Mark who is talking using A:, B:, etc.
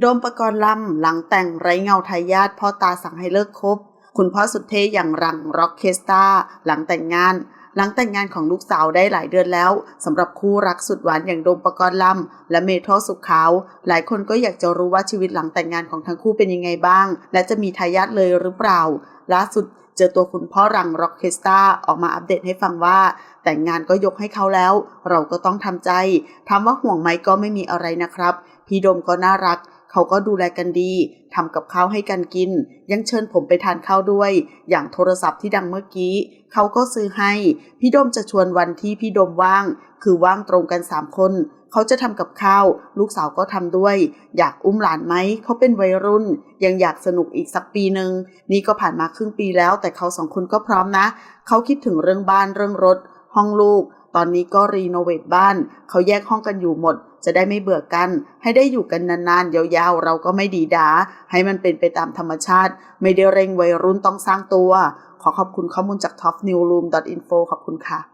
A: โดมประกรณ์ลำหลังแต่งไร้เงาทายาทพ่อตาสั่งให้เลิกคบ คุณพ่อสุดเท่อย่างรังร็อกเคสตาหลังแต่งงาน หลังแต่งงานของลูกสาวได้หลายเดือนแล้วสำหรับคู่รักสุดหวานอย่างโดมประกรณ์ลำและเมทัลสุขขาว หลายคนก็อยากจะรู้ว่าชีวิตหลังแต่งงานของทั้งคู่เป็นยังไงบ้าง และจะมีทายาทเลยหรือเปล่าล่าสุดเจอตัวคุณพ่อรังร็อกเคสตาออกมาอัปเดตให้ฟังว่า แต่งงานก็ยกให้เขาแล้ว เราก็ต้องทำใจถามว่าห่วงไหมก็ไม่มีอะไรนะครับ พี่โดมก็น่ารัก เขาก็ดูแลกันดีทำกับข้าวให้กันกิน ยังเชิญผมไปทานข้าวด้วย อย่างโทรศัพท์ที่ดังเมื่อกี้ เขาก็ซื้อให้ พี่ดมจะชวนวันที่พี่ดมว่าง คือว่างตรงกันสามคน เขาจะทำกับข้าว ลูกสาวก็ทำด้วย อยากอุ้มหลานไหม เขาเป็นวัยรุ่น ยังอยากสนุกอีกสักปีหนึ่ง นี่ก็ผ่านมาครึ่งปีแล้ว แต่เขาสองคนก็พร้อมนะ เขาคิดถึงเรื่องบ้านเรื่องรถ ห้องลูก ตอนนี้ก็รีโนเวทบ้าน เขาแยกห้องกันอยู่หมด จะได้ไม่เบื่อกัน ให้ได้อยู่กันนานๆ ยาวๆ เราก็ไม่ดีดา ให้มันเป็นไปตามธรรมชาติ ไม่ได้เร่งวัยรุ่นต้องสร้างตัว ขอขอบคุณข้อมูลจาก topnewroom.info ขอบคุณค่ะ